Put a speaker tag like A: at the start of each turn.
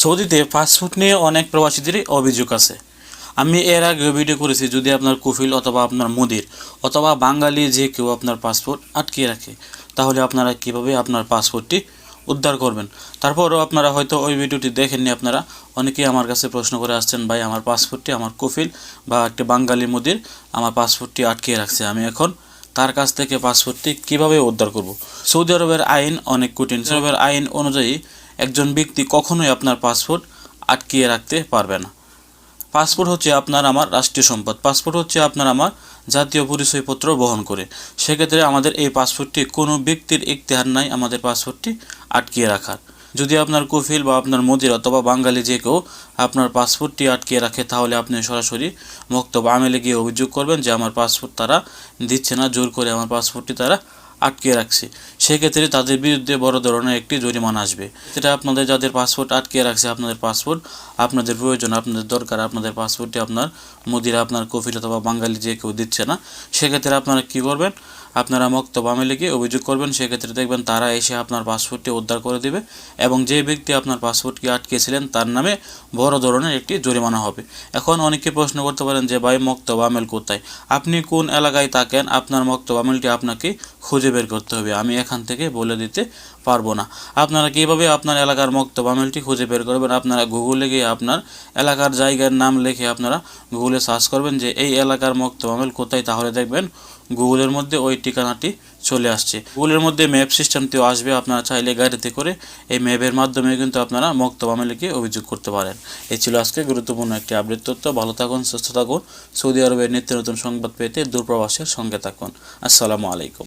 A: সৌদিতে ফাস্টফুড নিয়ে অনেক প্রবাসীদেরই অভিযোগ আছে। আমি এর আগে ভিডিও করেছি, যদি আপনার কুফিল অথবা আপনার মুদির অথবা বাঙালি যে কেউ আপনার পাসপোর্ট আটকিয়ে রাখে, তাহলে আপনারা কীভাবে আপনার পাসপোর্টটি উদ্ধার করবেন? তারপরও আপনারা হয়তো ওই ভিডিওটি দেখেননি আপনারা, অনেকেই আমার কাছে প্রশ্ন করে আসছেন, ভাই, আমার পাসপোর্টটি আমার কুফিল বা একটি বাঙালি মুদির আমার পাসপোর্টটি আটকিয়ে রাখছে, আমি এখন তার কাছ থেকে পাসপোর্টটি কীভাবে উদ্ধার করব? সৌদি আরবের আইন অনেক কঠিন। সৌদি আরবের আইন অনুযায়ী একজন ব্যক্তি কখনোই আপনার পাসপোর্ট আটকিয়ে রাখতে পারবে না। পাসপোর্ট হচ্ছে আপনার আমার রাষ্ট্রীয় সম্পদ। পাসপোর্ট হচ্ছে আপনার আমার জাতীয় পরিচয়পত্র বহন করে। সেক্ষেত্রে আমাদের এই পাসপোর্টটি কোনো ব্যক্তির ইখতিয়ার নাই আমাদের পাসপোর্টটি আটকিয়ে রাখার। যদি আপনার কফিল বা আপনার মদির অথবা বাঙালি যে কেউ আপনার পাসপোর্টটি আটকিয়ে রাখে, তাহলে আপনি সরাসরি মক্তব আমেলে গিয়ে অভিযোগ করবেন যে আমার পাসপোর্ট তারা দিচ্ছে না। জোর করে আমার পাসপোর্টটি তারা আটকে রাখছে। সেক্ষেত্রে তাদের বিরুদ্ধে বড় ধরনের একটি জরিমানা আসবে। সেটা আপনাদের যাদের পাসপোর্ট আটকে রাখছে, আপনাদের পাসপোর্ট, আপনাদের প্রয়োজন, আপনাদের দরকার, আপনাদের পাসপোর্টটি আপনার মুদিরা, আপনার কফিল অথবা বাঙালি যে কেউ দিচ্ছে না, সেক্ষেত্রে আপনারা কী করবেন? আপনারা মক্তব আমেলে গিয়ে অভিযোগ করবেন, সেক্ষেত্রে দেখবেন তারা এসে আপনার পাসপোর্টটি উদ্ধার করে দেবে এবং যে ব্যক্তি আপনার পাসপোর্টকে আটকেছিলেন, তার নামে বড় ধরনের একটি জরিমানা হবে। এখন অনেকে প্রশ্ন করতে পারেন যে, ভাই মক্তব আমেল কোথায়? আপনি কোন এলাকায় থাকেন, আপনার মক্তব আমেলটি আপনাকে খুঁজে বের করতে হবে। আমি এখান থেকে বলে দিতে পারব না। আপনারা কীভাবে আপনার এলাকার মক্তব আমেলটি খুঁজে বের করবেন? আপনারা গুগলে গিয়ে আপনার এলাকার জায়গার নাম লিখে আপনারা গুগলে সার্চ করবেন যে, এই এলাকার মক্তব আমেল কোথায়? তাহলে দেখবেন গুগলের মধ্যে ওই ঠিকানাটি চলে আসছে। গুগলের মধ্যে ম্যাপ সিস্টেমটিও আসবে। আপনারা চাইলে গাড়িতে করে এই ম্যাপের মাধ্যমে কিন্তু আপনারা মক্তব আমেলিকে অভিযোগ করতে পারেন। এই ছিল আজকে গুরুত্বপূর্ণ একটি আপডেট তথ্য। ভালো থাকুন, সুস্থ থাকুন। সৌদি আরবের নিত্য নতুন সংবাদ পেতে দূরপ্রবাসের সঙ্গে থাকুন। আসসালামু আলাইকুম।